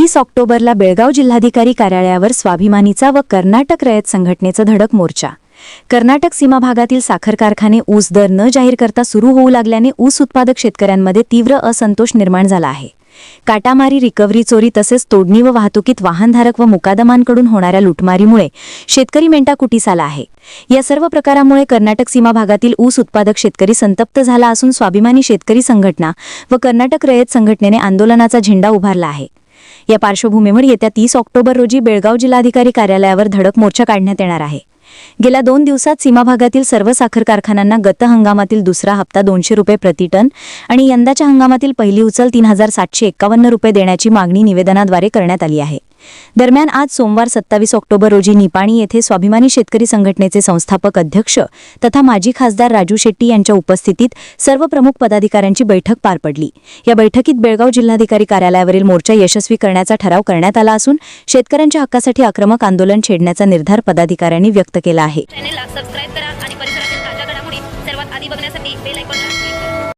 तीस ऑक्टोबरला बेळगाव जिल्हाधिकारी कार्यालयावर स्वाभिमानीचा व कर्नाटक रयत संघटनेचा धडक मोर्चा. कर्नाटक सीमा भागातील साखर कारखाने ऊस दर न जाहीर करता सुरू होऊ लागल्याने ऊस उत्पादक शेतकऱ्यांमध्ये तीव्र असंतोष निर्माण झाला आहे. काटामारी रिकव्हरी चोरी तसेच तोडणी व वाहतुकीत वाहनधारक व मुकादमांकडून होणाऱ्या लुटमारीमुळे शेतकरी मेंटाकुटीस आला आहे. या सर्व प्रकारामुळे कर्नाटक सीमा भागातील ऊस उत्पादक शेतकरी संतप्त झाला असून स्वाभिमानी शेतकरी संघटना व कर्नाटक रयत संघटनेने आंदोलनाचा झेंडा उभारला आहे. या पार्श्वभूमीवर येत्या तीस ऑक्टोबर रोजी बेळगाव जिल्हाधिकारी कार्यालयावर धडक मोर्चा काढण्यात येणार आहे. गेल्या दोन दिवसात सीमा भागातील सर्व साखर कारखान्यांना गत हंगामातील दुसरा हप्ता दोनशे रुपये प्रति टन आणि यंदाच्या हंगामातील पहिली उचल तीन हजार सातशे एक्कावन्न रुपये देण्याची मागणी निवेदनाद्वारे करण्यात आली आहे. दरम्यान आज सोमवार सत्तावीस ऑक्टोबर रोजी निपाणी येथे स्वाभिमानी शेतकरी संघटनेचे संस्थापक अध्यक्ष तथा माजी खासदार राजू शेट्टी यांच्या उपस्थितीत सर्व प्रमुख पदाधिकाऱ्यांची बैठक पार पडली. या बैठकीत बेळगाव जिल्हाधिकारी कार्यालयावरील मोर्चा यशस्वी करण्याचा ठराव करण्यात आला असून शेतकऱ्यांच्या हक्कासाठी आक्रमक आंदोलन छेडण्याचा निर्धार पदाधिकाऱ्यांनी व्यक्त केला आहे.